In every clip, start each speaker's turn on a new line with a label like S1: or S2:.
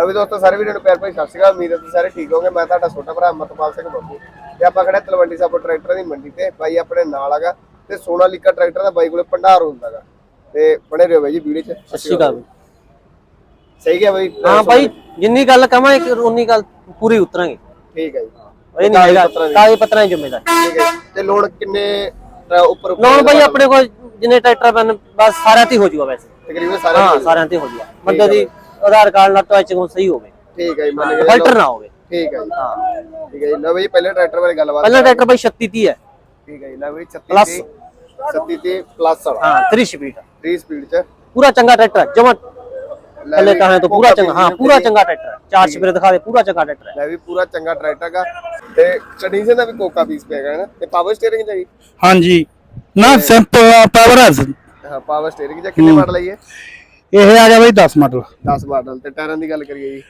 S1: ਲਓ ਵੀ ਦੋਸਤੋ ਸਾਰੇ ਵੀਡੀਓ ਨੂੰ ਪਿਆਰ ਭਰੀ ਸਤਿ ਸ਼੍ਰੀ ਅਕਾਲ। ਉਮੀਦ ਹੈ ਤੁਸੀਂ ਸਾਰੇ ਠੀਕ ਹੋਗੇ ਮੈਂ ਤੁਹਾਡਾ ਛੋਟਾ ਭਰਾ ਅਮਰਪਾਲ ਸਿੰਘ ਬੱਬੂ। ਤੇ ਆਪਾਂ ਖੜੇ ਤਲਵੰਡੀ ਸਾਬੋ ਟਰੈਕਟਰ ਦੀ ਮੰਡੀ ਤੇ। ਬਾਈ ਆਪਣੇ ਨਾਲ ਹੈਗਾ ਤੇ ਸੋਨਾਲੀਕਾ ਟਰੈਕਟਰ ਦਾ ਬਾਈ ਕੋਲੇ ਭੰਡਾਰ ਹੁੰਦਾਗਾ ਤੇ ਬਣੇ ਰਹੋ ਬਾਈ ਜੀ ਵੀਡੀਓ 'ਚ।
S2: ਸਤਿ ਸ਼੍ਰੀ ਅਕਾਲ।
S1: ਸਹੀ ਹੈ ਬਾਈ?
S2: ਹਾਂ ਭਾਈ ਜਿੰਨੀ ਗੱਲ ਕਵਾਂ ਇੱਕ ਉਨੀ ਗੱਲ ਪੂਰੀ ਉਤਰਾਂਗੇ।
S1: ਠੀਕ ਹੈ ਜੀ।
S2: ਇਹ ਨਹੀਂ ਹੈਗਾ। ਕਾਗਜ਼ ਪੱਤਰਾਂ ਦੀ। ਜ਼ਿੰਮੇਦਾਰ
S1: ਠੀਕ ਹੈ। ਤੇ ਲੋਨ ਕਿੰਨੇ ਉੱਪਰ
S2: ਲੋਨ ਭਾਈ ਆਪਣੇ ਕੋਲ ਜਿੰਨੇ ਟਰੈਕਟਰ ਬਸ ਸਾਰਿਆਂ ਤੇ ਹੀ ਜੂਗਾ ਵੈਸੇ।
S1: ਤਕਰੀਬਨ ਸਾਰੇ
S2: ਹਾਂ ਸਾਰਿਆਂ ਤੇ ਹੋ ਜੂਗਾ। ਬੰਦੇ ਦੀ ਆਧਾਰ ਕਾਰਡ ਨਾਲ ਟਵਾਚ ਕੋ ਸਹੀ ਹੋਵੇ।
S1: ਠੀਕ ਹੈ ਜੀ ਮੰਨ ਕੇ
S2: ਫਲਟਰ ਨਾ ਹੋਵੇ।
S1: ਠੀਕ ਹੈ ਜੀ।
S2: ਹਾਂ।
S1: ਠੀਕ ਹੈ ਜੀ। ਲਓ ਬਈ ਪਹਿਲੇ ਟਰੈਕਟਰ ਬਾਰੇ ਗੱਲਬਾਤ
S2: ਪਹਿਲਾ ਟਰੈਕਟਰ ਭਾਈ 36 30 ਹੈ।
S1: ਠੀਕ ਹੈ ਜੀ। ਲਓ ਬਈ 36
S2: Plus।
S1: 37 ਤੇ ਪਲੱਸ ਵਾਲਾ।
S2: ਹਾਂ 3 ਸਪੀਡ
S1: 3 ਸਪੀਡ 'ਚ।
S2: ਪੂਰਾ ਚੰਗਾ ਟਰੈਕਟਰ ਜਮਾ
S1: ਲੈ
S2: ਥੱਲੇ
S1: ਵੀ
S2: ਕਹਾਂ ਤਾਂ ਪੂਰਾ ਚੰਗਾ ਹਾਂ ਪੂਰਾ ਚੰਗਾ ਟਰੈਕਟਰ ਚਾਰ ਸਪੀਡ ਦਿਖਾ ਦੇ ਪੂਰਾ ਚੰਗਾ ਟਰੈਕਟਰ ਹੈ।
S1: ਲੈ ਵੀ ਪੂਰਾ ਚੰਗਾ ਟਰੈਕਟਰ ਹੈਗਾ। ਤੇ ਕੰਡੀਸ਼ਨ ਦਾ ਵੀ ਕੋਕਾ ਪੀਸ ਪਿਆਗਾ ਹੈ ਨਾ। ਤੇ ਪਾਵਰ ਸਟੀਅਰਿੰਗ ਚਾਹੀ
S3: ਹਾਂਜੀ। ਨਾ ਸਿੰਪਲ ਪਾਵਰ ਹੈ।
S1: ਹਾਂ ਪਾਵਰ ਸਟੀਅਰਿੰਗ ਚ ਕਿੰਨੇ ਮਾਡਲ ਆਈ ਹੈ
S3: ਇਹ ਆ ਗਿਆ ਬਈ 10 ਮਾਡਲ।
S1: 10 ਮਾਡਲ ਤੇ ਟਾਇਰਾਂ ਦੀ ਗੱਲ ਕਰੀਏ ਜੀ।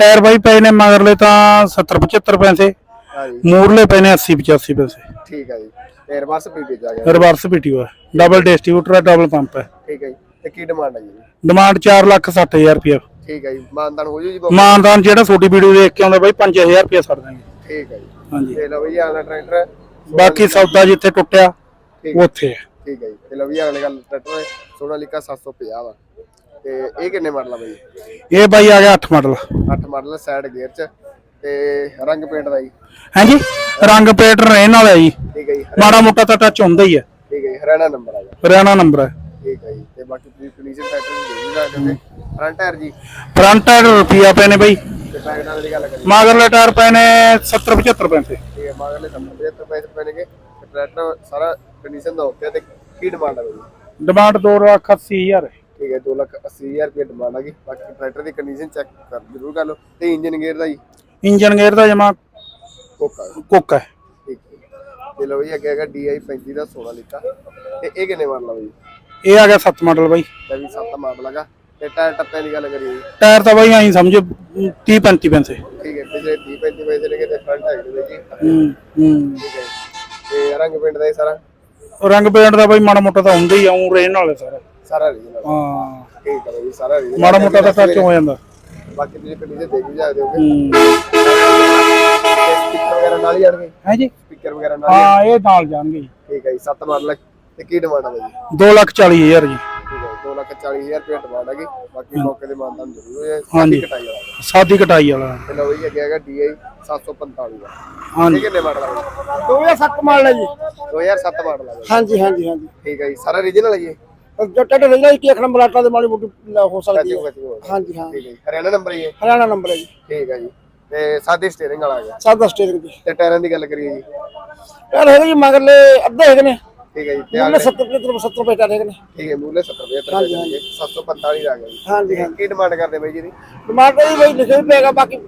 S3: ਟਾਇਰ ਬਾਈ ਪਏ ਨੇ ਮਗਰਲੇ ਤਾਂ 70 75 ਪੈਸੇ
S1: ਹਾਂ ਜੀ।
S3: ਮੂਰਲੇ ਪਏ ਨੇ 80 85 ਪੈਸੇ।
S1: ਠੀਕ ਹੈ ਜੀ। ਤੇ ਰਿਵਰਸ ਪੀਟੀ ਆ ਗਿਆ।
S3: ਰਿਵਰਸ ਪੀਟੀਓ ਹੈ ਡਬਲ ਡਿਸਟ੍ਰੀਬਿਊਟਰ ਹੈ ਡਬਲ ਪੰਪ ਹੈ
S1: ਠੀਕ ਹੈ ਜੀ। ਤੇ ਕੀ ਡਿਮਾਂਡ ਹੈ ਜੀ?
S3: ਡਿਮਾਂਡ 4 ਲੱਖ 60000 ਰੁਪਏ
S1: ਠੀਕ ਹੈ ਜੀ। ਮਾਨਦਾਨ ਹੋ ਜੂ ਜੀ ਬਾਬਾ?
S3: ਮਾਨਦਾਨ ਜਿਹੜਾ ਛੋਟੀ ਵੀਡੀਓ ਦੇਖ ਕੇ ਆਉਂਦਾ ਬਾਈ 5000 ਰੁਪਏ ਛੱਡ ਦਾਂਗੇ
S1: ਠੀਕ ਹੈ ਜੀ।
S3: ਹਾਂਜੀ।
S1: ਤੇ ਲਓ ਜੀ ਆਲਾ ਟਰੈਕਟਰ
S3: ਬਾਕੀ ਸੌਦਾ ਜਿੱਥੇ ਟੁੱਟਿਆ ਉੱਥੇ ਹੈ
S1: ਠੀਕ ਹੈ ਜੀ। ਤੇ ਲਓ ਜੀ ਅਗਲੀ ਗੱਲ ਟਰੈਕਟਰ ਸੋਨਾਲੀਕਾ 750 ਵਾ। ਤੇ ਇਹ ਕਿੰਨੇ ਮਾਡਲ ਆ ਬਾਈ?
S3: ਇਹ ਬਾਈ ਆ ਗਿਆ 8 ਮਾਡਲ।
S1: 8 ਮਾਡਲ ਸਾਈਡ ਗੇਅਰ ਚ। ਤੇ ਰੰਗ ਪੇਂਟ ਦਾ ਜੀ?
S3: ਹਾਂਜੀ? ਰੰਗ ਪੇਟ ਰਹਿਣ ਵਾਲਾ ਜੀ।
S1: ਠੀਕ ਹੈ ਜੀ
S3: ਮਾੜਾ ਮੋਟਾ ਤਾਂ ਟੱਚ ਹੁੰਦਾ ਹੀ ਹੈ
S1: ਠੀਕ ਹੈ ਜੀ ਹਰਿਆਣਾ ਨੰਬਰ ਆ ਗਿਆ।
S3: ਹਰਿਆਣਾ ਨੰਬਰ ਹੈ
S1: ਠੀਕ ਹੈ ਜੀ ਤੇ ਬਾਕੀ ਤੁਸੀਂ ਕੰਡੀਸ਼ਨ ਟਰੈਕਟਰ ਦੀ ਦੇਖ ਸਕਦੇ ਹੋ। ਫਰੰਟ ਟਾਇਰ ਜੀ?
S3: ਫਰੰਟ ਟਾਇਰ ਰੁਪਿਆ ਪਏ ਨੇ ਬਾਈ।
S1: ਤੇ ਬੈਕ ਨਾਲ ਦੀ ਗੱਲ ਕਰੀਏ।
S3: ਮਗਰਲੇ ਟਾਇਰ ਪਏ ਨੇ 70 75 ਪੈਸੇ
S1: ਠੀਕ ਹੈ ਮਗਰਲੇ 75 ਪੈਸੇ ਪੈਣਗੇ ਤੇ ਟਰੈਕਟਰ ਸਾਰਾ ਕੰਡੀਸ਼ਨ ਦਾ ਹੋ ਗਿਆ ਤੇ ਕੀ ਡਿਮਾਂਡ ਹੈ ਬਾਈ?
S3: ਡਿਮਾਂਡ 2 ਲੱਖ 80000 ਹੈ
S1: ਠੀਕ ਹੈ 2 ਲੱਖ 80000 ਰੁਪਏ ਡਿਮਾਂਡ ਆ ਗਈ। ਬਾਕੀ ਟਰੈਕਟਰ ਦੀ ਕੰਡੀਸ਼ਨ ਚੈੱਕ ਕਰ ਜ਼ਰੂਰ ਕਰ ਲਓ। ਤੇ ਇੰਜਨ ਗੇਅਰ ਦਾ ਜੀ?
S3: ਇੰਜਨ ਗੇਅਰ ਦਾ ਜਮਾ
S1: ਕੋਕਾ।
S3: ਕੁੱਕ ਹੈ।
S1: ਠੀਕ ਹੈ ਤੇ ਲਓ ਜੀ ਅੱਗੇ ਹੈਗਾ DI 35 ਦਾ 16 ਲੀਟਰ। ਤੇ ਇਹ ਕਿੰਨੇ ਮਾਡਲ ਆ ਬਾਈ?
S3: ਇਹ ਆ ਗਿਆ 7 ਮਾਡਲ ਬਾਈ।
S1: ਤੇ ਵੀ 7 ਮਾਡਲ ਹੈਗਾ ਤੇ ਟਾਇਰ ਟੱਪਿਆਂ ਦੀ ਗੱਲ ਕਰੀਏ ਜੀ।
S3: ਟਾਇਰ ਤਾਂ ਬਾਈ ਐਂ ਸਮਝੋ 30 35 ਪੈਸੇ
S1: ਠੀਕ ਹੈ ਪਿਛਲੇ 30 35 ਪੈਸੇ ਲਗੇ ਤੇ ਫਰੰਟ ਹੈਗੇ ਦੇ ਜੀ
S3: ਹੂੰ ਹੂੰ
S1: ਠੀਕ ਹੈ ਤੇ ਰੰਗ ਪਿੰਡ ਦਾ ਇਹ ਸਾਰਾ?
S3: ਰੰਗ ਪੇਂਟ ਦਾ ਬਾਈ ਮਾੜਾ ਮੋਟਾ ਤਾਂ ਹੁੰਦਾ ਹੀ ਆਉਂ ਰਹਿਣ ਵਾਲੇ ਸਾਰਾ।
S1: ਸਾਰਾ ਰੀਜਨਲ
S3: ਹਾਂ।
S1: ਠੀਕ ਹੈ ਜੀ ਸਾਰਾ original।
S3: ਮਾੜਾ ਮੋਟਾ ਤਾਂ ਟੱਚ ਹੋ ਜਾਂਦਾ।
S1: ਬਾਕੀ ਤੁਸੀਂ ਕੰਡੀਸ਼ਨ ਦੇਖ ਵੀ ਸਕਦੇ ਹੋਗੇ
S3: ਹੂੰ।
S1: ਸਪੀਕਰ ਵਗੈਰਾ ਨਾਲ ਹੀ ਆਣਗੇ?
S3: ਹੈ ਜੀ।
S1: ਸਪੀਕਰ ਵਗੈਰਾ ਨਾਲ ਹੀ
S3: ਹਾਂ ਇਹ ਨਾਲ ਜਾਣਗੇ ਜੀ।
S1: ਠੀਕ ਹੈ ਜੀ 7 ਮਾਡਲ ਤੇ ਕੀ ਡਿਮਾਂਡ ਹੈ ਜੀ
S3: 2 ਲੱਖ 40000 ਜੀ।
S1: ਠੀਕ ਹੈ 2 ਲੱਖ 40000 ਰੁਪਏ ਡਿਮਾਂਡ ਹੈਗੀ ਬਾਕੀ ਮੌਕੇ ਦੇ ਮਾਨਦਾਨ ਜ਼ਰੂਰ ਹੋਏ
S3: ਹਾਂਜੀ।
S1: ਕਟਾਈ ਵਾਲਾ।
S3: ਸਾਦੀ ਕਟਾਈ ਵਾਲਾ।
S1: ਤੇ ਲਓ ਜੀ ਅੱਗੇ ਹੈਗਾ DI 745 ਦਾ ਇਹ
S3: ਹਾਂਜੀ।
S1: ਕਿੰਨੇ ਮਾਡਲ ਹੈ
S4: 2007 ਮਾਡਲ ਹੈ ਜੀ।
S1: 2007 ਮਾਡਲ ਹੈ
S4: ਹਾਂਜੀ ਹਾਂਜੀ ਹਾਂਜੀ।
S1: ਠੀਕ ਹੈ ਜੀ ਸਾਰਾ ਰੀਜਨਲ ਹੈ ਜੀ ਇਹ?
S4: ਜੋ ਟੱਟ ਰਹਿੰਦਾ ਇੱਕ ਨੰਬਰ ਆਟਾ ਦੇ ਮਾੜੀ ਮੋਟੀ ਹੋ ਸਕਦੀ ਹੈ। ਹਾਂਜੀ ਹਾਂ
S1: ਠੀਕ ਹੈ ਜੀ। ਹਰਿਆਣਾ ਨੰਬਰ ਹੀ ਹੈ
S4: ਹਰਿਆਣਾ ਨੰਬਰ ਹੈ ਜੀ।
S1: ਠੀਕ ਹੈ ਜੀ। ਤੇ ਸਾਦੀ ਸਟੀਅਰਿੰਗ ਵਾਲਾ ਆ ਗਿਆ
S4: ਸਾਦਾ ਸਟੀਅਰਿੰਗ ਦੀ
S1: ਤੇ ਟਾਇਰਾਂ ਦੀ ਗੱਲ ਕਰੀਏ ਜੀ।
S4: ਯਾਰ ਹੈਗੇ ਜੀ ਮਗਰਲੇ ਅੱਧੇ ਹੈਗੇ ਨੇ।
S1: ਠੀਕ ਹੈ ਜੀ ਤੇ ਅਗਲੇ
S4: 70 75 70 ਰੁਪਏ ਹੈਗੇ ਨੇ।
S1: ਠੀਕ ਹੈ ਮੂਲੇ 70 75
S4: ਹਾਂਜੀ,
S1: ਹਾਂਜੀ। 745 ਦਾ ਆ ਗਿਆ ਜੀ।
S4: ਹਾਂਜੀ
S1: ਤੇ ਕੀ ਡਿਮਾਂਡ ਕਰਦੇ ਬਾਈ ਜੀ ਦੀ
S4: ਟਮਾਟਰ ਵੀ ਬਈ ਲਿਖੇ ਵੀ ਪਏਗਾ ਬਾਕੀ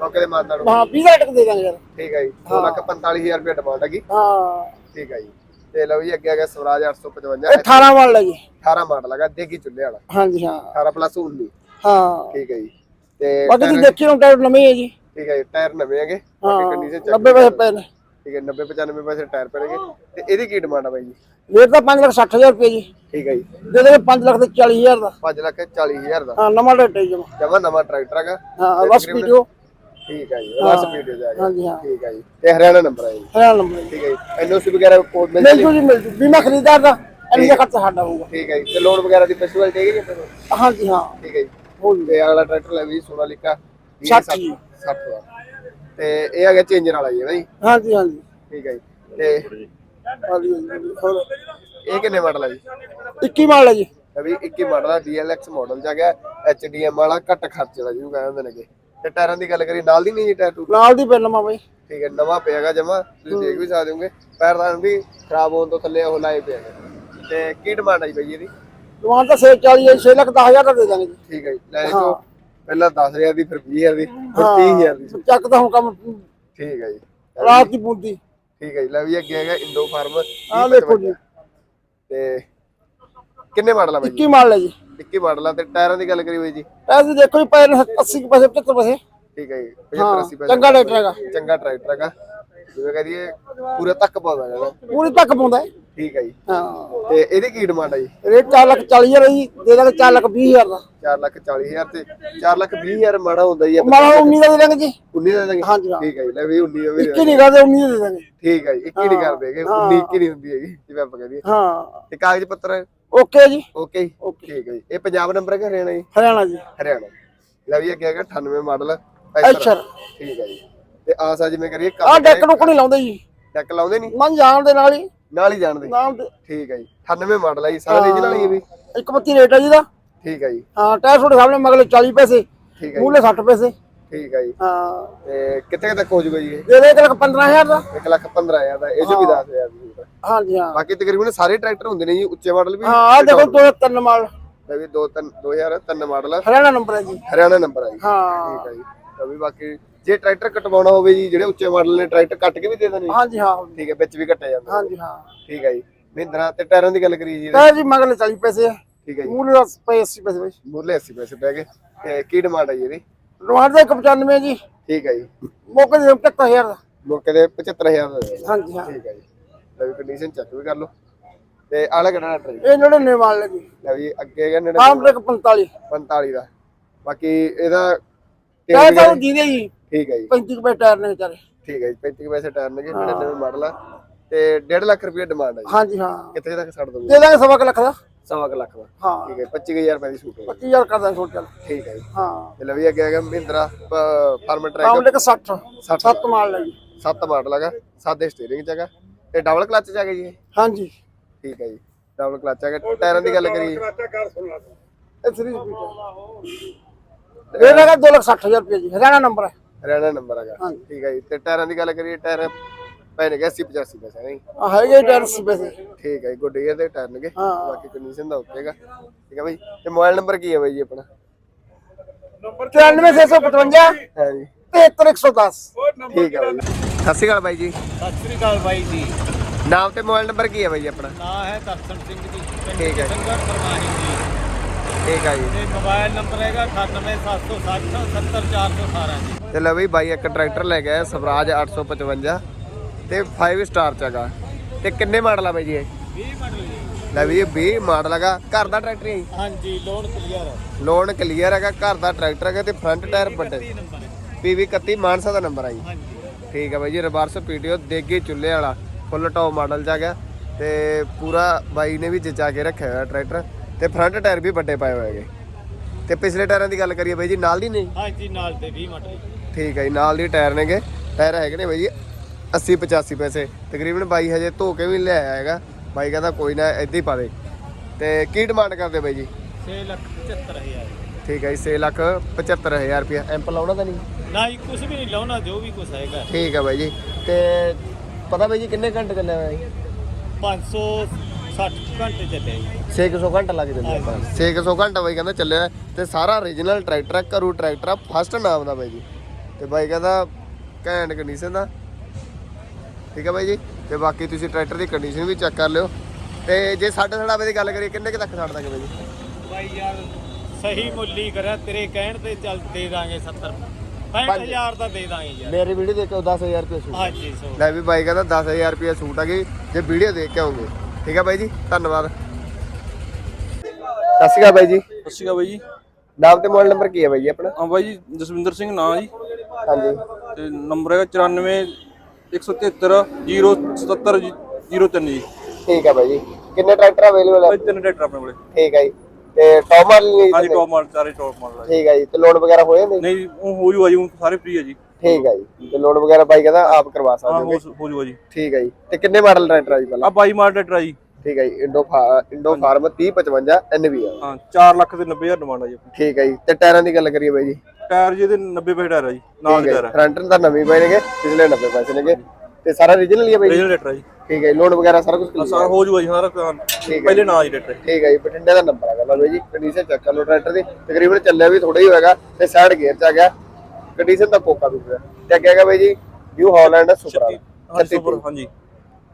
S1: ਮੌਕੇ ਦੇ ਮਾਨਦਾਨ
S4: ਹਾਂ 20 ਦਾ ਟਕ ਦੇ ਦਾਂਗੇ ਯਾਰ।
S1: ਠੀਕ ਹੈ ਜੀ। 2 ਲੱਖ 45000 ਰੁਪਏ ਡਿਮਾਂਡ ਹੈਗੀ।
S4: ਹਾਂ।
S1: ਠੀਕ ਹੈ ਜੀ। ਤੇ ਲਓ ਜੀ ਅੱਗੇ ਆ ਗਿਆ ਸਵਰਾਜ 855
S4: ਇਹ 18 ਮਾਡਲ ਹੈ ਜੀ।
S1: 18 ਮਾਡਲ ਹੈਗਾ ਦੇਗੀ ਚੁੱਲ੍ਹੇ ਵਾਲਾ।
S4: ਹਾਂਜੀ ਹਾਂ।
S1: 18 ਪਲੱਸ 19
S4: ਹਾਂ।
S1: ਠੀਕ ਹੈ ਜੀ। ਤੇ
S4: ਬਾਕੀ ਤੁਸੀਂ
S1: ਟਾਇਰ-
S4: ਦੇਖੀ ਹੁਣ ਟਾਇਰ ਨਵੇਂ ਹੈ ਜੀ।
S1: ਠੀਕ ਹੈ ਜੀ ਟਾਇਰ ਨਵੇਂ ਹੈਗੇ
S4: ਹਾਂ
S1: ਬਾਕੀ ਕੰਡੀਸ਼ਨ ਚੈੱਕ
S4: 90 ਪੈਸੇ ਪਏ ਨੇ
S1: ਠੀਕ ਹੈ 90 95 ਪੈਸੇ ਟਾਇਰ ਪੈਣਗੇ ਤੇ ਇਹਦੀ ਕੀ ਡਿਮਾਂਡ ਆ ਬਾਈ ਜੀ?
S4: ਰੇਟ ਤਾਂ 5 ਲੱਖ 60 ਹਜ਼ਾਰ ਰੁਪਏ ਜੀ।
S1: ਠੀਕ ਹੈ ਜੀ।
S4: ਦੇ ਦੇ 5 ਲੱਖ ਤੇ 40 ਹਜ਼ਾਰ ਦਾ।
S1: 5 ਲੱਖ 40000 ਦਾ।
S4: ਹਾਂ ਨਵਾਂ ਹੈ ਜੀ ਜਮਾਂ।
S1: ਨਵਾਂ ਟਰੈਕਟਰ ਹੈਗਾ।
S4: ਹਾਂ ਬਸ ਵੀਡੀਓ।
S1: ਠੀਕ ਹੈ। ਜੀ ਬਸ ਵੀਡੀਓ ਜਾਏਗਾ
S4: ਹਾਂਜੀ ਹਾਂ।
S1: ਠੀਕ ਹੈ ਜੀ। ਤੇ ਹਰਿਆਣਾ ਨੰਬਰ ਹੈ ਜੀ।
S4: ਹਰਿਆਣਾ ਨੰਬਰ ਹੈ ਜੀ।
S1: ਠੀਕ ਹੈ ਜੀ। ਐਨਓਸੀ ਵਗੈਰਾ ਕੋਡ ਮਿਲ
S4: ਮਿਲ
S1: ਜਾਏਗੀ?
S4: ਜੂ ਜੀ ਮਿਲ ਜੂ। ਬੀਮਾ ਖਰੀਦਦਾਰ ਦਾ ਇੰਨਾ ਖਰਚਾ ਸਾਡਾ ਹੋਊਗਾ।
S1: ਠੀਕ ਹੈ ਜੀ। ਤੇ ਲੋਨ ਵਗੈਰਾ ਦੀ ਫੈਸਿਲਿਟੀ ਹੈਗੀ ਜੀ ਆਪਣੇ? ਕੋਲ?
S4: ਹਾਂਜੀ ਹਾਂ।
S1: ਠੀਕ ਹੈ ਜੀ। ਹੋ ਤੇ ਅਗਲਾ ਟਰੈਕਟਰ ਲੈ ਵੀ ਸੋਨਾਲੀਕਾ
S4: 60 ਜੀ।
S1: 60 ਦਾ ਤੇ ਇਹ ਆ ਗਿਆ ਚੇਂਜਰ ਵਾਲਾ ਜੀ ਹੈ ਨਾ ਜੀ
S4: ਹਾਂਜੀ ਹਾਂਜੀ।
S1: ਠੀਕ ਹੈ ਜੀ। ਤੇ
S4: ਹਾਂਜੀ, ਹਾਂਜੀ। ਹੋਰ?
S1: ਇਹ ਕਿੰਨੇ ਮਾਡਲ ਹੈ ਜੀ?
S4: 21 ਮਾਡਲ ਹੈ ਜੀ।
S1: ਇਹ ਵੀ 21 ਮਾਡਲ ਗਿਆ HDM ਵਾਲਾ ਘੱਟ ਖਰਚੇ ਦਾ ਜਿਹਨੂੰ ਕਹਿੰਦੇ ਤੇ ਟਾਇਰਾਂ ਦੀ ਗੱਲ ਕਰੀ ਨਾਲ ਦੀ ਨਹੀਂ ਜੀ ਟਾਇਰ ਟੂਰ?
S4: ਨਾਲ ਦੀ ਪੈਨਮਾ ਬਈ।
S1: ਠੀਕ ਹੈ ਨਵਾਂ ਪਿਆਗਾ ਜਮਾ ਤੁਸੀਂ ਦੇਖ ਵੀ ਸਕਦੇ ਹੋਗੇ। ਪੈਰਦਾਨ ਵੀ ਖਰਾਬ ਹੋਣ ਤੋਂ ਥੱਲੇ ਉਹ ਲਾਏ ਨੇ ਤੇ ਕੀ ਡਿਮਾਂਡ ਆਈ ਬਈ ਇਹਦੀ?
S4: ਦੁਕਾਨ ਤਾਂ 640 ਹੈ 6 ਲੱਖ 10000 ਦਾ ਦੇ ਦਾਂਗੇ ਜੀ।
S1: ਠੀਕ ਹੈ ਜੀ ਲੈ ਜੋ ਪਹਿਲਾਂ 10000 ਦੀ ਫਿਰ 20000 ਦੀ ਫਿਰ 30000 ਦੀ।
S4: ਚੱਕ ਤਾਂ ਹੁਣ ਕੰਮ
S1: ਠੀਕ ਹੈ ਜੀ।
S4: ਰਾਤ ਦੀ ਬੂੰਦੀ
S1: ਠੀਕ ਹੈ ਜੀ ਲੈ ਵੀ ਅੱਗੇ ਹੈਗਾ ਇੰਡੋ ਫਾਰਮ
S4: ਆਹ ਦੇਖੋ ਜੀ।
S1: ਤੇ ਕਿੰਨੇ ਮਾਡਲ ਆ ਬਾਈ
S4: 21 ਮਾਡਲ ਹੈ ਜੀ।
S1: 21 ਮਾਡਲ ਆ ਤੇ ਟਾਇਰਾਂ ਦੀ ਗੱਲ ਕਰੀ ਬਾਈ ਜੀ?
S4: ਪੈਸੇ ਦੇਖੋ ਜੀ ਨੇ 80 ਕੁ ਪੈਸੇ 75 ਪੈਸੇ।
S1: ਠੀਕ ਹੈ ਜੀ
S4: ਹਾਂ
S1: 75 80 ਪੈਸੇ।
S4: ਚੰਗਾ ਟਰੈਕਟਰ ਹੈਗਾ।
S1: ਚੰਗਾ ਟਰੈਕਟਰ ਹੈਗਾ। ਜਿਵੇਂ ਕਹਦੀਏ ਪੂਰੇ ਤੱਕ ਪਾਉਂਦਾ ਹੈਗਾ
S4: ਪੂਰੀ ਤੱਕ ਪਾਉਂਦਾ ਹੈ
S1: ਠੀਕ ਹੈ ਜੀ।
S4: ਹਾਂ।
S1: ਤੇ ਇਹਦੀ ਕੀ ਡਿਮਾਂਡ ਹੈ ਜੀ?
S4: ਰੇਟ 4 ਲੱਖ 40 ਹਜ਼ਾਰ ਜੀ ਦੇ ਦਾਂਗੇ 4 ਲੱਖ 20 ਹਜ਼ਾਰ ਦਾ।
S1: 4 ਲੱਖ 40 ਹਜ਼ਾਰ ਤੇ 4 ਲੱਖ 20 ਹਜ਼ਾਰ ਮਾੜਾ ਹੁੰਦਾ ਜੀ
S4: ਮਾਲਾ 19 ਦਾ ਦੇ ਦਾਂਗੇ ਜੀ।
S1: 19 ਦੇ ਦਾਂਗੇ?
S4: ਹਾਂਜੀ, ਹਾਂ।
S1: ਠੀਕ ਹੈ ਜੀ ਲੈ ਵੀ 19 ਦਾ ਵੀ
S4: 21 ਨਹੀਂ ਕਰਦੇ 19 ਦੇ ਦਾਂਗੇ।
S1: ਠੀਕ ਹੈ ਜੀ 21 ਨਹੀਂ ਕਰ ਦੇਗੇ 19 21 ਨਹੀਂ ਹੁੰਦੀ ਹੈਗੀ ਜਿਵੇਂ ਆਪਾਂ ਕਹਿੰਦੇ
S4: ਹਾਂ।
S1: ਤੇ ਕਾਗਜ਼ ਪੱਤਰ
S4: ਓਕੇ ਜੀ।
S1: ਓਕੇ ਜੀ। ਠੀਕ ਹੈ ਜੀ। ਇਹ ਪੰਜਾਬ ਨੰਬਰ ਹੈ ਕਿ ਹਰਿਆਣਾ ਜੀ?
S4: ਹਰਿਆਣਾ ਜੀ।
S1: ਹਰਿਆਣਾ। ਲੈ ਵੀ ਅੱਗੇ ਹੈਗਾ 98 ਮਾਡਲ
S4: ਐਚਰ
S1: ਠੀਕ ਹੈ ਜੀ। ਤੇ ਆਸਾ ਜਿਵੇਂ ਕਰੀਏ ਕੰਮ
S4: ਡੈਕ ਨੂੰ ਨਹੀਂ ਲਾਉਂਦੇ ਜੀ।
S1: ਟੈਕ ਲਾਉਂਦੇ ਨਹੀਂ?
S4: ਮਨ ਜਾਣ ਦੇ ਨਾਲ ਹੀ।
S1: ਨਾਲ ਹੀ ਜਾਣਦੇ
S4: ਦੇ।
S1: ਠੀਕ ਹੈ ਜੀ। 98 ਮਾਡਲ ਹੈ ਜੀ। ਸਾਰਾ ਰੀਜਨਲ ਹੀ ਵੀ।
S4: ਇੱਕ ਪੱਤੀ ਰੇਟ ਹੈ ਜੀ ਦਾ।
S1: ਠੀਕ ਹੈ ਜੀ।
S4: ਹਾਂ ਟਾਇਰ ਤੁਹਾਡੇ ਸਾਹਮਣੇ ਮਗਲੇ 40 ਪੈਸੇ।
S1: ਠੀਕ ਹੈ
S4: ਮੂਲੇ 60 ਪੈਸੇ।
S1: ਠੀਕ ਹੈ ਜੀ।
S4: ਹਾਂ।
S1: ਤੇ ਕਿੱਥੇ ਤੱਕ ਹੋ ਜਾਊਗਾ ਜੀ ਇਹ?
S4: ਦੇ ਦੇ ਇੱਕ ਲੱਖ 15000 ਦਾ।
S1: 1 ਲੱਖ 15000 ਦਾ ਇਹ ਜੋ ਵੀ 10000 ਦੀ ਹੋਊਗਾ
S4: ਹਾਂਜੀ ਹਾਂ।
S1: ਬਾਕੀ ਤਕਰੀਬਨ ਸਾਰੇ ਟਰੈਕਟਰ ਹੁੰਦੇ ਨੇ ਜੀ ਉੱਚੇ ਮਾਡਲ ਵੀ
S4: ਹਾਂ ਆਹ ਦੇਖੋ ਦੋ ਤਿੰਨ ਮਾਲ
S1: ਲੈ ਵੀ 2 3 2003 ਮਾਡਲ।
S4: ਹਰਿਆਣਾ ਨੰਬਰ ਹੈ ਜੀ।
S1: ਹਰਿਆਣਾ ਨੰਬਰ ਹੈ ਜੀ।
S4: ਹਾਂ।
S1: ਠੀਕ ਹੈ ਜੀ। ਤਾਂ ਵੀ ਬਾਕੀ ਜੇ ਟਰੈਕਟਰ ਕਟਵਾਉਣਾ ਹੋਵੇ ਜੀ ਜਿਹੜੇ ਉੱਚੇ ਮਾਡਲ ਨੇ ਟਰੈਕਟਰ ਕੱਟ ਕੇ ਵੀ ਦੇ ਦੇਣੇ
S4: ਹਾਂਜੀ ਹਾਂ।
S1: ਠੀਕ ਹੈ ਵਿੱਚ ਵੀ ਕੱਟਿਆ ਜਾਂਦਾ।
S4: ਹਾਂਜੀ ਹਾਂ।
S1: ਠੀਕ ਹੈ ਜੀ। ਮਹਿੰਦਰਾ ਤੇ ਟਾਇਰਾਂ ਦੀ ਗੱਲ ਕਰੀਏ ਜੀ।
S4: ਟਾਇਰ ਜੀ ਮਗਲੇ 40 ਪੈਸੇ
S1: ਠੀਕ ਹੈ ਜੀ।
S4: ਮੂਲੇ ਦਾ ਪਏ 80 ਪੈਸੇ ਬਈ
S1: ਮੁਰਲੇ 80 ਪੈਸੇ ਪੈ ਗਏ। ਤੇ ਕੀ ਡਿਮਾਂਡ ਹੈ ਜੀ ਇਹਦੀ?
S4: ਰੋਹਣ ਦਾ 195 ਜੀ।
S1: ਠੀਕ ਹੈ ਜੀ।
S4: ਮੌਕੇ ਦੇ 75000 ਦਾ।
S1: ਮੌਕੇ ਦੇ 75000 ਦਾ ਦੇ। ਦਿਓ।
S4: ਹਾਂਜੀ ਹਾਂ।
S1: ਠੀਕ ਹੈ ਜੀ। ਲੈ ਵੀ ਕੰਡੀਸ਼ਨ ਚੈੱਕ ਵੀ ਕਰ ਲਓ। ਤੇ ਆਲਾ ਕਿਹੜਾ ਟਰੈਕਟਰ ਜੀ?
S4: ਇਹ ਜਿਹੜੇ ਨੇ ਮਾਲ ਲੱਗੀ
S1: ਲੈ ਵੀ ਅੱਗੇ ਹੈਗਾ
S4: ਆਮ
S1: 99
S4: ਰੇਟ 45
S1: 45 ਦਾ। ਬਾਕੀ ਇਹਦਾ
S4: ਟਾਇਰ ਤਾਂ ਦੀਦੇ ਜੀ।
S1: ਠੀਕ ਹੈ ਜੀ।
S4: 35 ਰੁਪਏ ਟਾਇਰ ਨੇ ਵਿਚਾਰੇ।
S1: ਠੀਕ ਹੈ ਜੀ 35 ਪੈਸੇ ਟਾਇਰ ਨੇ 99 ਮਾਡਲ ਆ। ਤੇ 1.5 ਲੱਖ ਰੁਪਏ ਡਿਮਾਂਡ ਹੈ ਜੀ।
S4: ਹਾਂਜੀ ਹਾਂ।
S1: ਕਿੱਥੇ ਤੱਕ ਛੱਡ ਦੋਗੇ
S4: ਦੇ ਦਾਂਗੇ ਸਵਾ ਕੁ ਲੱਖ ਦਾ।
S1: ਸਵਾ ਕੁ ਲੱਖ ਦਾ।
S4: ਹਾਂ।
S1: ਠੀਕ ਹੈ 25000 ਰੁਪਏ ਦੀ ਛੂਟ ਹੈ
S4: 25000 ਕਰਦਾ ਛੋਟ ਚੱਲ।
S1: ਠੀਕ ਹੈ ਜੀ।
S4: ਹਾਂ।
S1: ਤੇ ਲੈ ਵੀ ਅੱਗੇ ਹੈਗਾ ਮਹਿੰਦਰਾ ਫਾਰਮ
S4: ਆਮ
S1: ਟਰੈਕ।
S4: ਰੇਟ 60
S1: 60
S4: 7 ਮਾਲ ਲੱਗੀ
S1: 7 ਮਾਡਲ ਹੈਗਾ ਸਾਦੇ ਸਟੀਅਰਿੰਗ ਚ ਹੈਗਾ। ਤੇ ਡਬਲ ਕਲਚ ਚ ਹੈਗਾ ਜੀ ਇਹ?
S4: ਹਾਂਜੀ।
S1: ਠੀਕ ਹੈ ਜੀ। ਡਬਲ ਕਲਚ ਹੈਗਾ। ਟਾਇਰਾਂ ਦੀ ਗੱਲ ਕਰੀਏ।
S4: ਇਹ 3 ਸਪੀਡ ਇਹ ਲਗਾ 260000 ਰੁਪਏ ਜੀ। ਹਰਿਆਣਾ ਨੰਬਰ ਹੈ।
S1: ਹਰਿਆਣਾ ਨੰਬਰ ਹੈਗਾ। ਠੀਕ ਹੈ ਜੀ। ਤੇ ਟਾਇਰਾਂ ਦੀ ਗੱਲ ਕਰੀਏ ਟਾਇਰ ਪੈਣੇ ਗਏ 80 85 ਪੈਸੇ ਨਹੀਂ
S4: ਆ ਹੈਗੇ ਟਾਇਰ 80 ਪੈਸੇ।
S1: ਠੀਕ ਹੈ ਗੁੱਡ ਈਅਰ ਦੇ ਟਾਇਰ ਨੇਗੇ
S4: ਹਾਂ।
S1: ਬਾਕੀ ਕੰਡੀਸ਼ਨ ਦਾ ਓਕੇਗਾ ਠੀਕ ਹੈ ਬਾਈ ਤੇ ਮੋਬਾਈਲ ਨੰਬਰ ਕੀ ਹੈ ਬਾਈ ਜੀ ਆਪਣਾ?
S4: 93655
S1: ਹੈ ਜੀ।
S4: 73110
S1: ਠੀਕ ਹੈ ਬਾਈ ਸਤਿ ਸ਼੍ਰੀ ਅਕਾਲ ਬਾਈ ਜੀ।
S2: ਸਤਿ ਸ੍ਰੀ ਅਕਾਲ ਬਾਈ ਜੀ।
S1: ਨਾਮ ਤੇ ਮੋਬਾਈਲ ਨੰਬਰ ਕੀ ਹੈ ਬਾਈ ਜੀ ਆਪਣਾ?
S2: ਨਾਂ ਹੈ ਦਰਸ਼ਨ ਸਿੰਘ ਜੀ ਪਿੰਡ
S1: ਠੀਕ ਹੈ।
S2: ਸੰਗਰ ਪਰਮਾਣੀ ਜੀ।
S1: ਠੀਕ ਹੈ ਜੀ।
S2: ਤੇ ਮੋਬਾਈਲ ਨੰਬਰ ਹੈਗਾ 98760 70418 ਜੀ।
S1: ਤੇ ਲੈ ਬਈ ਬਾਈ ਇੱਕ ਟਰੈਕਟਰ ਲੈ ਗਿਆ ਸਵਰਾਜ 855 ਤੇ 5 ਸਟਾਰ ਚ ਹੈਗਾ। ਤੇ ਕਿੰਨੇ ਮਾਡਲ ਆ ਬਾਈ ਜੀ ਇਹ?
S2: 20 ਮਾਡਲ ਜੀ।
S1: ਲੈ ਵੀ ਇਹ 20 ਮਾਡਲ ਹੈਗਾ। ਘਰ ਦਾ ਟਰੈਕਟਰ ਹੈ ਜੀ?
S2: ਹਾਂਜੀ ਲੋਨ ਕਲੀਅਰ
S1: ਲੋਨ ਕਲੀਅਰ ਹੈਗਾ ਘਰ ਦਾ ਟਰੈਕਟਰ ਹੈਗਾ ਤੇ ਫਰੰਟ ਟਾਇਰ ਵੱਡੇ।
S2: 30 ਨੰਬਰ ਹੈ।
S1: ਪੀਵੀ 31 ਮਾਨਸਾ ਦਾ ਨੰਬਰ ਆ ਜੀ।
S2: ਹਾਂਜੀ।
S1: ਠੀਕ ਹੈ ਬਾਈ ਜੀ ਰਿਵਰਸ ਪੀਟੀਓ ਦੇਗੇ ਚੁੱਲੇ ਵਾਲਾ ਫੁੱਲ ਟੌਪ ਮਾਡਲ ਚ ਹੈਗਾ। ਤੇ ਪੂਰਾ ਬਾਈ ਨੇ ਵੀ ਜਚਾ ਕੇ ਰੱਖਿਆ ਹੋਇਆ ਟਰੈਕਟਰ। ਤੇ ਫਰੰਟ ਟਾਇਰ ਵੀ ਵੱਡੇ ਪਾਏ ਹੋਏ ਹੈਗੇ। ਤੇ ਪਿਛਲੇ ਟਾਇਰਾਂ ਦੀ ਗੱਲ ਕਰੀਏ ਬਾਈ ਜੀ ਨਾਲ ਦੀ ਨਹੀਂ?
S2: ਹਾਂਜੀ ਨਾਲ ਤੇ 20 ਮਾਡਲ ਜੀ।
S1: ਠੀਕ ਹੈ ਜੀ ਨਾਲ ਦੀ ਟਾਇਰ ਨੇਗੇ। ਟਾਇਰ ਹੈਗੇ ਨੇ ਬਾਈ ਜੀ 80 85 ਪੈਸੇ ਤਕਰੀਬਨ ਬਾਈ ਹਜੇ ਧੋ ਕੇ ਵੀ ਲਿਆਇਆ ਹੈਗਾ। ਬਾਈ ਕਹਿੰਦਾ ਕੋਈ ਨਾ ਏਦਾਂ ਹੀ ਪਾ ਦੇ। ਤੇ ਕੀ ਡਿਮਾਂਡ ਕਰਦੇ ਬਾਈ ਜੀ?
S2: 6 ਲੱਖ 75000
S1: ਠੀਕ ਹੈ ਜੀ 6 ਲੱਖ 75000 ਰੁਪਇਆ। ਐਂਪ ਲਾਉਣਾ ਤਾਂ ਨਹੀਂ?
S2: ਨਾ ਜੀ ਕੁਝ ਵੀ ਨਹੀਂ ਲਾਉਣਾ ਜੋ ਵੀ ਕੁਝ ਹੈਗਾ।
S1: ਠੀਕ ਹੈ ਬਾਈ ਜੀ। ਤੇ ਪਤਾ ਬਾਈ ਜੀ ਕਿੰਨੇ ਘੰਟੇ ਚੱਲਿਆ ਹੋਇਆ ਜੀ?
S2: 560 ਘੰਟੇ ਚੱਲੇ ਜੀ।
S1: 600 ਘੰਟਾ ਲੱਗ ਜਾਂਦਾ ਆਪਾਂ 600 ਘੰਟਾ ਬਾਈ ਕਹਿੰਦਾ ਚੱਲਿਆ ਤੇ ਸਾਰਾ origignal ਟਰੈਕਟਰ ਹੈ ਘਰੂ ਟਰੈਕਟਰ ਆ ਫਸਟ ਨਾਮ ਦਾ ਬਾਈ ਜੀ। ਤੇ ਬਾਈ ਕਹਿੰਦਾ ਘੈਂਟ ਕੰਡੀਸ਼ਨ ਦਾ ਠੀਕ ਹੈ ਬਾਈ ਜੀ? ਤੇ ਬਾਕੀ ਤੁਸੀਂ ਟਰੈਕਟਰ ਦੀ ਕੰਡੀਸ਼ਨ ਵੀ ਚੈੱਕ ਕਰ ਲਿਓ। ਤੇ ਜੇ ਸਾਡੇ ਸੜਾਵੇ ਦੀ ਗੱਲ ਕਰੀਏ ਕਿੰਨੇ ਕੁ ਤੱਕ ਛੱਡ ਦਾਂਗੇ ਬਾਈ ਜੀ?
S2: ਬਾਈ ਯਾਰ ਸਹੀ ਮੁੱਲ ਹੀ ਕਰਿਆ ਤੇਰੇ ਕਹਿਣ ਤੇ ਚੱਲ ਦੇ ਦਾਂਗੇ 70 65000 ਦਾ ਦੇ ਦਾਂਗੇ ਯਾਰ।
S1: ਮੇਰੀ ਵੀਡੀਓ ਦੇਖ ਕੇ 10000 ਰੁਪਏ ਸੂਟ
S2: ਹਾਂਜੀ ਸੋ।
S1: ਲੈ ਵੀ ਬਾਈ ਕਹਿੰਦਾ 10000 ਰੁਪਏ ਸੂਟ ਆ ਗਈ ਜੇ ਵੀਡੀਓ ਦੇਖ ਕੇ ਆਉਂਗੇ ਠੀਕ ਹੈ ਬਾਈ ਜੀ? ਧੰਨਵਾਦ। ਸਤਿ ਸ਼੍ਰੀ ਅਕਾਲ ਬਾਈ ਜੀ।
S5: ਸਤਿ ਸ਼੍ਰੀ ਅਕਾਲ ਬਾਈ ਜੀ।
S1: ਨਾਮ ਤੇ ਮੋਬਾਈਲ ਨੰਬਰ ਕੀ ਹੈ ਬਾਈ ਜੀ ਆਪਣਾ?
S5: ਹਾਂ ਬਾਈ ਜੀ ਜਸਵਿੰਦਰ ਸਿੰਘ ਨਾਂ ਜੀ।
S1: ਹਾਂਜੀ।
S5: ਤੇ ਨੰਬਰ ਹੈਗਾ 94 173 077 03 ਜੀ
S1: ਠੀਕ ਹੈ ਜੀ। ਕਿੰਨੇ ਟਰੈਕਟਰ ਅਵੇਲੇਬਲ ਹੈ
S5: ਬਾਈ ਤਿੰਨ ਟਰੈਕਟਰ ਆਪਣੇ ਕੋਲੇ।
S1: ਠੀਕ ਹੈ ਜੀ। ਤੇ ਟੌਪ ਮਾਡਲ ਨਹੀਂ
S5: ਹਾਂਜੀ ਟੌਪ ਮਾਡਲ ਸਾਰੇ ਟੌਪ ਮਾਡਲ ਆ ਜੀ।
S1: ਠੀਕ ਹੈ ਜੀ। ਤੇ ਲੋਨ ਵਗੈਰਾ ਹੋ ਜਾਂਦੇ
S5: ਨਹੀਂ ਜੀ, ਉਹ ਹੋ ਜੂਗਾ ਜੀ ਉਹ ਸਾਰੇ ਫ੍ਰੀ ਹੈ ਜੀ।
S1: ਠੀਕ ਹੈ ਜੀ। ਤੇ ਲੋਨ ਵਗੈਰਾ ਬਾਈ ਕਹਿੰਦਾ ਆਪ ਕਰਵਾ ਸਕਦੇ ਹੋ।
S5: ਹੋ ਜੂਗਾ ਜੀ।
S1: ਠੀਕ ਹੈ ਜੀ। ਤੇ ਕਿੰਨੇ ਮਾਡਲ ਟਰੈਕਟਰ ਆ ਜੀ ਪਹਿਲਾਂ?
S5: ਆ ਬਾਈ ਮਾਡਲ ਟਰੈਕਟਰ ਆ ਜੀ।
S1: ਠੀਕ ਹੈ ਜੀ ਇੰਡੋ ਇੰਡੋ ਫਾਰਮ 3055 ਐਨਵੀ ਆ।
S5: ਹਾਂ 4 ਲੱਖ ਤੇ 90000 ਡਿਮਾਂਡ ਆ ਜੀ ਆਪਣੀ।
S1: ਠੀਕ ਹੈ ਜੀ ਤੇ ਟਾਇਰਾਂ ਦੀ ਗੱਲ ਕਰੀਏ ਬਾਈ ਜੀ।
S5: ਟਾਇਰ ਜੀ ਇਹਦੇ 90 ਪੈਸੇ ਟਾਇਰ ਆ ਜੀ ਨਾਲ ਦੇ
S1: ਹੈ
S5: ਟਾਇਰ
S1: ਫਰੰਟ ਤਾਂ ਨਵੀਂ ਪਏ ਨੇਗੇ ਪਿਛਲੇ 90 ਪੈਸੇ ਨੇਗੇ। ਤੇ ਸਾਰਾ ਰੀਜਨਲ ਹੀ ਹੈ ਬਾਈ ਜੀ?
S5: ਰੀਜਨਲ ਟਰੈਕਟਰ ਆ ਜੀ।
S1: ਠੀਕ ਹੈ ਲੋਨ ਵਗੈਰਾ ਸਾਰਾ ਕੁਝ
S5: ਹਾਂ, ਸਾਰਾ ਹੋ ਜੂਗਾ ਜੀ ਸਾਰਾ ਕੰਮ।
S1: ਹੈ
S5: ਪਹਿਲੇ ਨਾਂ ਜੀ। ਟਰੈਕਟਰ
S1: ਠੀਕ ਹੈ ਜੀ ਬਠਿੰਡੇ ਦਾ ਨੰਬਰ ਹੈਗਾ ਲਓ ਜੀ ਕੰਡੀਸ਼ਨ ਚੈੱਕ ਕਰ ਲਓ ਟਰੈਕਟਰ ਦੀ। ਤਕਰੀਬਨ ਚੱਲਿਆ ਵੀ ਥੋੜਾ ਹੀ ਹੋਏਗਾ ਤੇ ਸਾਈਡ ਗੇਅਰ ਚ ਆ ਗਿਆ। ਕੰਡੀਸ਼ਨ ਤਾਂ ਕੋਕਾ ਵੀ ਹੋਇਆ। ਤੇ ਅੱਗੇ ਹੈਗਾ ਬਾਈ ਜੀ ਨਿਊ ਹਾਲੈਂਡ ਸੁਪਰਾ
S5: ਹਾਂ ਸੁਪਰ ਹਾਂਜੀ।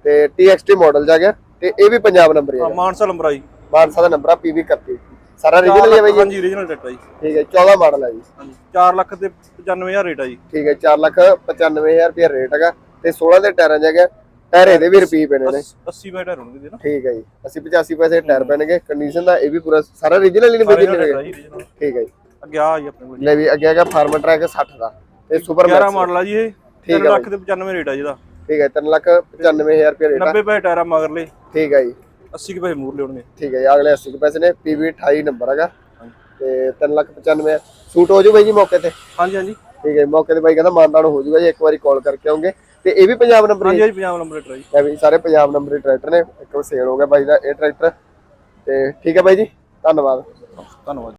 S1: ਤੇ TXT ਮਾਡਲ ਆ ਗਿਆ। ਤੇ ਇਹ ਵੀ ਪੰਜਾਬ ਨੰਬਰ ਹੀ
S5: ਮਾਨਸਾ ਨੰਬਰ ਆ ਜੀ।
S1: ਮਾਨਸਾ ਦਾ ਨੰਬਰ ਆ PV 31 ਸਾਰਾ ਰੀਜਨਲ ਹੀ ਬਾਈ
S5: ਹਾਂਜੀ ਰੀਜਨਲ ਟਰੈਕਟਰ ਆ ਜੀ।
S1: ਠੀਕ ਹੈ 14 ਮਾਡਲ ਹੈ ਜੀ।
S5: ਹਾਂਜੀ 4 ਲੱਖ ਤੇ 95000 ਰੇਟ ਆ ਜੀ।
S1: ਠੀਕ ਹੈ 4 ਲੱਖ 95000 ਰੁਪਏ ਰੇਟ ਹੈਗਾ ਤੇ 16 ਦੇ ਟਾਇਰਾਂ ਹੈਗਾ ਟਾਇਰ ਇਹਦੇ ਵੀ ਰੁਪਏ ਪੈਣੇ ਨੇ।
S5: 80 ਬੈਟਰ ਹੋਣਗੇ ਜੀ ਨਾ।
S1: ਠੀਕ ਹੈ ਜੀ 80 85 ਪੈਸੇ ਟਾਇਰ ਪੈਣਗੇ ਕੰਡੀਸ਼ਨ ਦਾ ਇਹ ਵੀ ਪੂਰਾ ਸਾਰਾ origignal ਹੀ ਬਈ
S5: original।
S1: ਠੀਕ ਹੈ ਜੀ।
S5: ਅੱਗੇ ਆ ਜੀ ਆਪਣੇ ਕੋਲ
S1: ਲੈ ਵੀ ਅੱਗੇ ਹੈਗਾ ਫਾਰਮਰ ਟਰੈਕ 60 ਦਾ ਤੇ ਸੁਪਰ
S5: 11
S1: ਮੈਕਸ
S5: ਮਾਡਲ ਆ ਜੀ ਇਹ
S1: ਠੀਕ
S5: 3
S1: ਹੈ
S5: ਲੱਖ ਤੇ 95 ਰੇਟ ਆ ਜਿਹਦਾ
S1: ਠੀਕ ਹੈ 3 ਲੱਖ 95000 ਰੁਪਏ ਰੇਟ ਆ।
S5: 90 ਪੈਸੇ ਟਾਇਰਾਂ ਮਗਰਲੇ
S1: ਠੀਕ ਹੈ ਜੀ।
S5: 80 ਕੁ ਪੈਸੇ ਮੂਰ ਲਿਆਉਣਗੇ
S1: ਠੀਕ ਹੈ ਜੀ ਅਗਲੇ 80 ਕੁ ਪੈਸੇ ਨੇ PV 28 ਨੰਬਰ ਹੈਗਾ। ਤੇ 3 ਲੱਖ 95 ਸੂਟ ਹੋ ਜੂ ਬਾਈ ਜੀ ਮੌਕੇ ਤੇ?
S5: ਹਾਂਜੀ ਹਾਂਜੀ।
S1: ਠੀਕ ਹੈ ਜੀ, ਮੌਕੇ ਤੇ ਬਾਈ ਕਹਿੰਦਾ ਮਾਨਦਾਨ ਹੋ ਜੂਗਾ ਜੀ ਇੱਕ ਵਾਰੀ ਕਾਲ ਕਰਕੇ ਆਉਂਗੇ। ਤੇ ਇਹ ਵੀ ਪੰਜਾਬ ਨੰਬਰ
S5: ਹਾਂਜੀ ਹਾਂਜੀ ਪੰਜਾਬ ਨੰਬਰ ਟਰਾਈ
S1: ਹੈ ਵੀ ਸਾਰੇ ਪੰਜਾਬ ਨੰਬਰ ਟਰੈਕਟਰ ਨੇ। ਇੱਕ ਵਾਰ ਸੇਲ ਹੋ ਗਿਆ ਬਾਈ ਦਾ ਇਹ ਟਰੈਕਟਰ ਤੇ ਠੀਕ ਹੈ ਬਾਈ ਜੀ ਧੰਨਵਾਦ।
S5: ਧੰਨਵਾਦ।